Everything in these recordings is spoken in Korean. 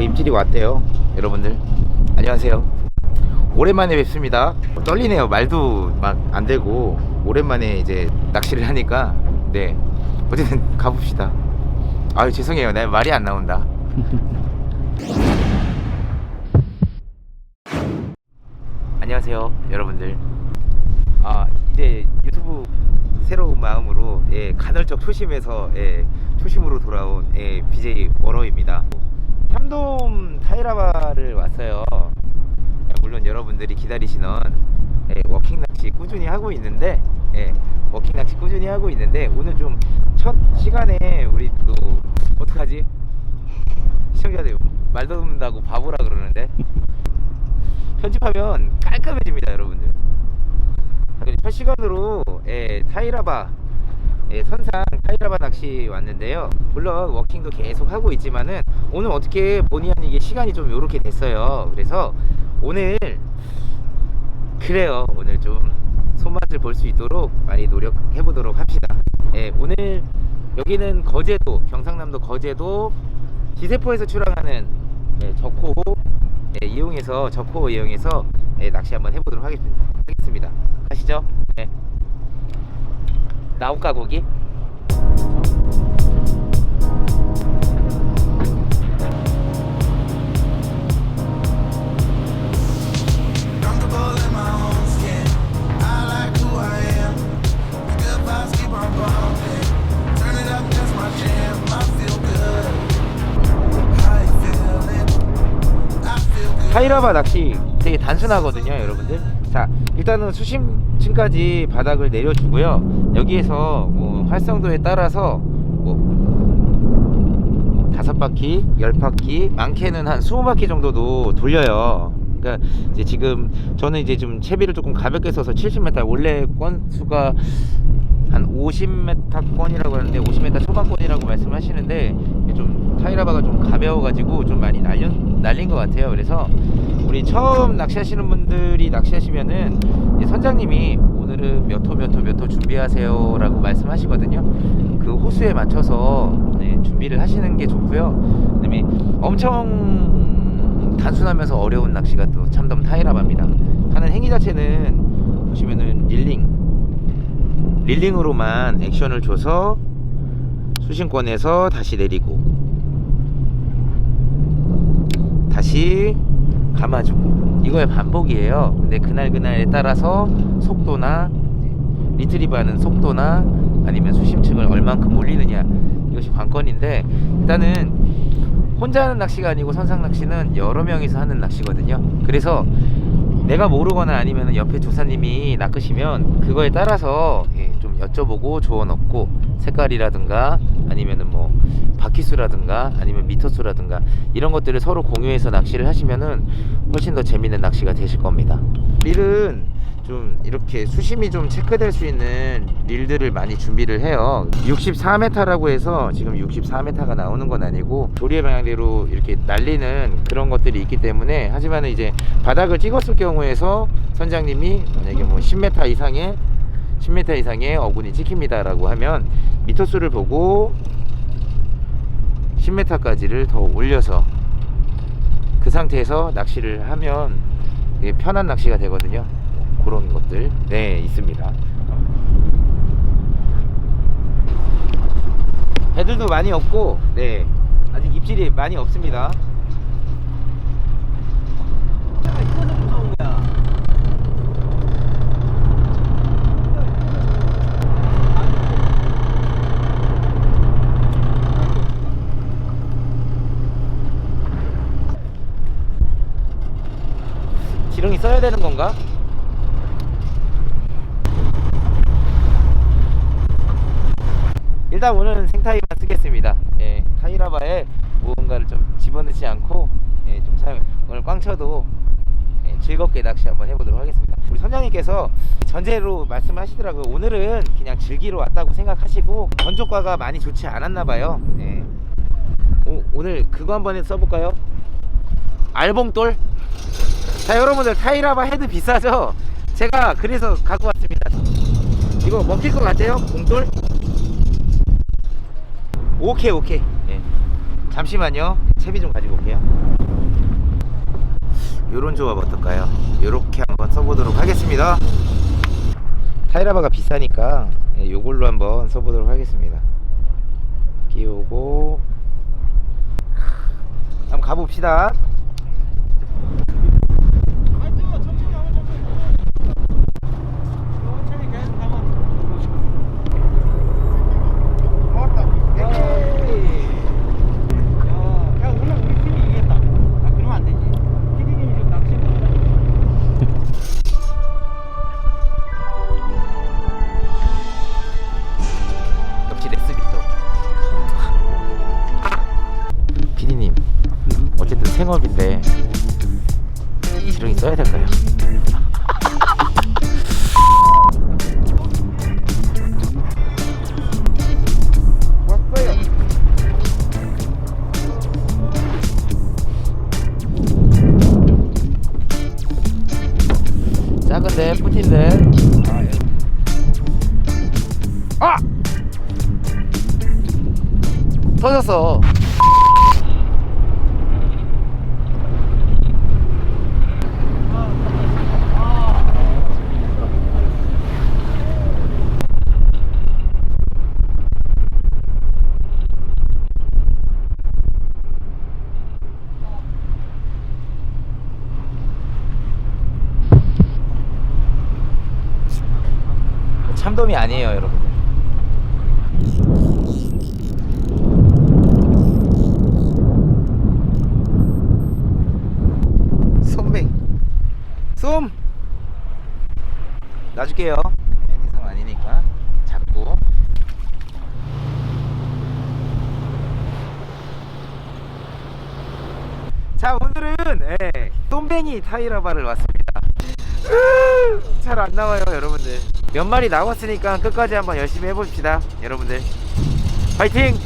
어, 입질이 왔대요 여러분들. 안녕하세요. 오랜만에 뵙습니다. 떨리네요. 말도 막 안 되고 오랜만에 이제 낚시를 하니까. 네 어쨌든 가봅시다. 아유 죄송해요. 내 말이 안 나온다. 안녕하세요 여러분들. 아 이제 유튜브 새로운 마음으로 예, 간헐적 초심에서 예, 초심으로 돌아온 예, BJ 워러입니다 삼돔 타이라바를 왔어요. 예, 물론 여러분들이 기다리시는 예, 워킹 낚시 꾸준히 하고 있는데 예, 워킹 낚시 꾸준히 하고 있는데 오늘 좀 첫 시간에 우리 또 어떡하지? 시청자들 말도 없는다고 바보라 그러는데. 편집하면 깔끔해집니다 여러분들. 그리고 첫 시간으로 예, 타이라바 예, 선상 타이라바 낚시 왔는데요 물론 워킹도 계속 하고 있지만은 오늘 어떻게 본의 아니게 시간이 좀 요렇게 됐어요 그래서 오늘 그래요 오늘 좀 손맛을 볼 수 있도록 많이 노력해 보도록 합시다 예, 오늘 여기는 거제도 경상남도 거제도 지세포에서 출항하는 예, 적호 예, 이용해서 적호 이용해서 예, 낚시 한번 해보도록 하겠습니다. 하겠습니다. 가시죠. 네. 나올까 거기? 타이라바 낚시 되게 단순하거든요, 여러분들. 자, 일단은 수심층까지 바닥을 내려주고요. 여기에서 뭐 활성도에 따라서 뭐, 뭐 다섯 바퀴, 열 바퀴, 많게는 한 스무 바퀴 정도도 돌려요. 그러니까 이제 지금 저는 이제 좀 채비를 조금 가볍게 써서 70m 원래 건수가 한 50m 건이라고 하는데 50m 초반권이라고 말씀하시는데 타이라바가 좀 가벼워가지고 좀 많이 날린 날린 것 같아요. 그래서 우리 처음 낚시하시는 분들이 낚시하시면은 선장님이 오늘은 몇 호 몇 호 몇 호 준비하세요 라고 말씀하시거든요. 그 호수에 맞춰서 네, 준비를 하시는 게 좋고요. 그 다음에 엄청 단순하면서 어려운 낚시가 또 참돔 타이라바입니다. 하는 행위 자체는 보시면은 릴링 릴링으로만 액션을 줘서 수심권에서 다시 내리고 다시 감아주고. 이거의 반복이에요. 근데 그날 그날에 따라서 속도나 리트리브 하는 속도나 아니면 수심층을 얼만큼 올리느냐 이것이 관건인데 일단은 혼자 하는 낚시가 아니고 선상 낚시는 여러 명이서 하는 낚시거든요. 그래서 내가 모르거나 아니면 옆에 조사님이 낚으시면 그거에 따라서 예, 좀 여쭤보고 조언 얻고 색깔이라든가 아니면은 뭐 바퀴수라든가 아니면 미터수라든가 이런 것들을 서로 공유해서 낚시를 하시면은 훨씬 더 재밌는 낚시가 되실 겁니다. 릴은 좀 이렇게 수심이 좀 체크될 수 있는 릴들을 많이 준비를 해요. 64m라고 해서 지금 64m가 나오는 건 아니고 조리의 방향대로 이렇게 날리는 그런 것들이 있기 때문에 하지만 이제 바닥을 찍었을 경우에서 선장님이 만약에 뭐 10m 이상의 10m 이상의 어군이 찍힙니다 라고 하면 미터수를 보고 10m까지를 더 올려서 그 상태에서 낚시를 하면 편한 낚시가 되거든요. 그런 것들 네 있습니다. 배들도 많이 없고 네 아직 입질이 많이 없습니다. 이거 좀 무서운 거야. 지렁이 써야 되는 건가? 일단 오늘은 생타이만 쓰겠습니다. 예, 타이라바에 무언가를 좀 집어넣지 않고 예, 좀 사용. 오늘 꽝 쳐도 예, 즐겁게 낚시 한번 해보도록 하겠습니다. 우리 선장님께서 전제로 말씀하시더라고요. 오늘은 그냥 즐기러 왔다고 생각하시고 전조과가 많이 좋지 않았나 봐요. 예. 오, 오늘 그거 한번 써볼까요? 알봉돌? 자 여러분들 타이라바 헤드 비싸죠? 제가 그래서 갖고 왔습니다 이거 먹힐 것 같아요? 봉돌? 오케이 오케이 예. 잠시만요. 채비 좀 가지고 올게요. 요런 조합 어떨까요? 요렇게 한번 써보도록 하겠습니다. 타이라바가 비싸니까 예, 요걸로 한번 써보도록 하겠습니다. 끼우고 한번 가봅시다. 생업인데 지렁이 써야 될까요? 작은데 푸틴데. 아! 터졌어. 참돔이 아니에요, 여러분. 솜뱅. 솜. 놔줄게요. 네, 대상 아니니까 잡고. 자 오늘은 예, 솜뱅이 타이라바를 왔습니다. 잘 안 나와요 여러분들 몇 마리 나왔으니까 끝까지 한번 열심히 해봅시다 여러분들. 파이팅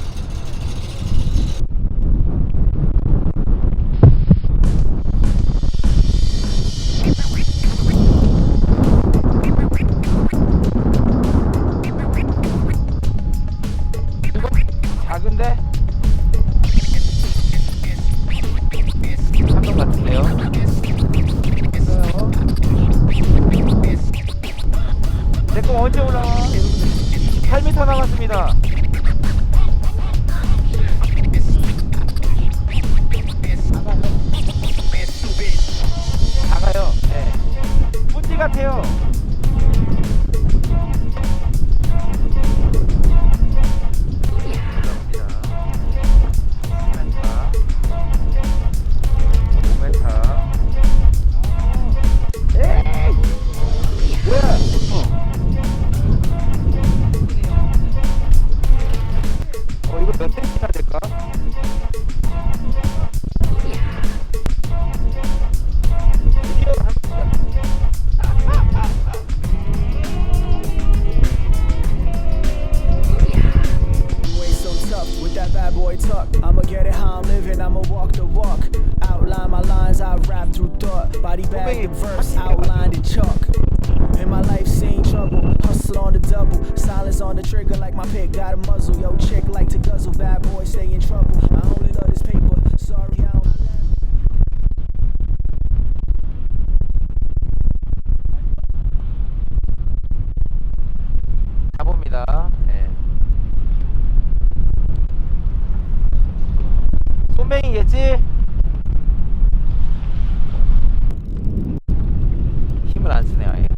that bad boy talk. I'ma get it how I'm living, I'ma walk the walk. Outline my lines, I rap through thought. Body bag the verse, outlined in chalk. In my life, seen trouble. Hustle on the double. Silence on the trigger like my pick got a muzzle. Yo, chick like to guzzle. Bad boy, stay in trouble. I only love this paper. listening out.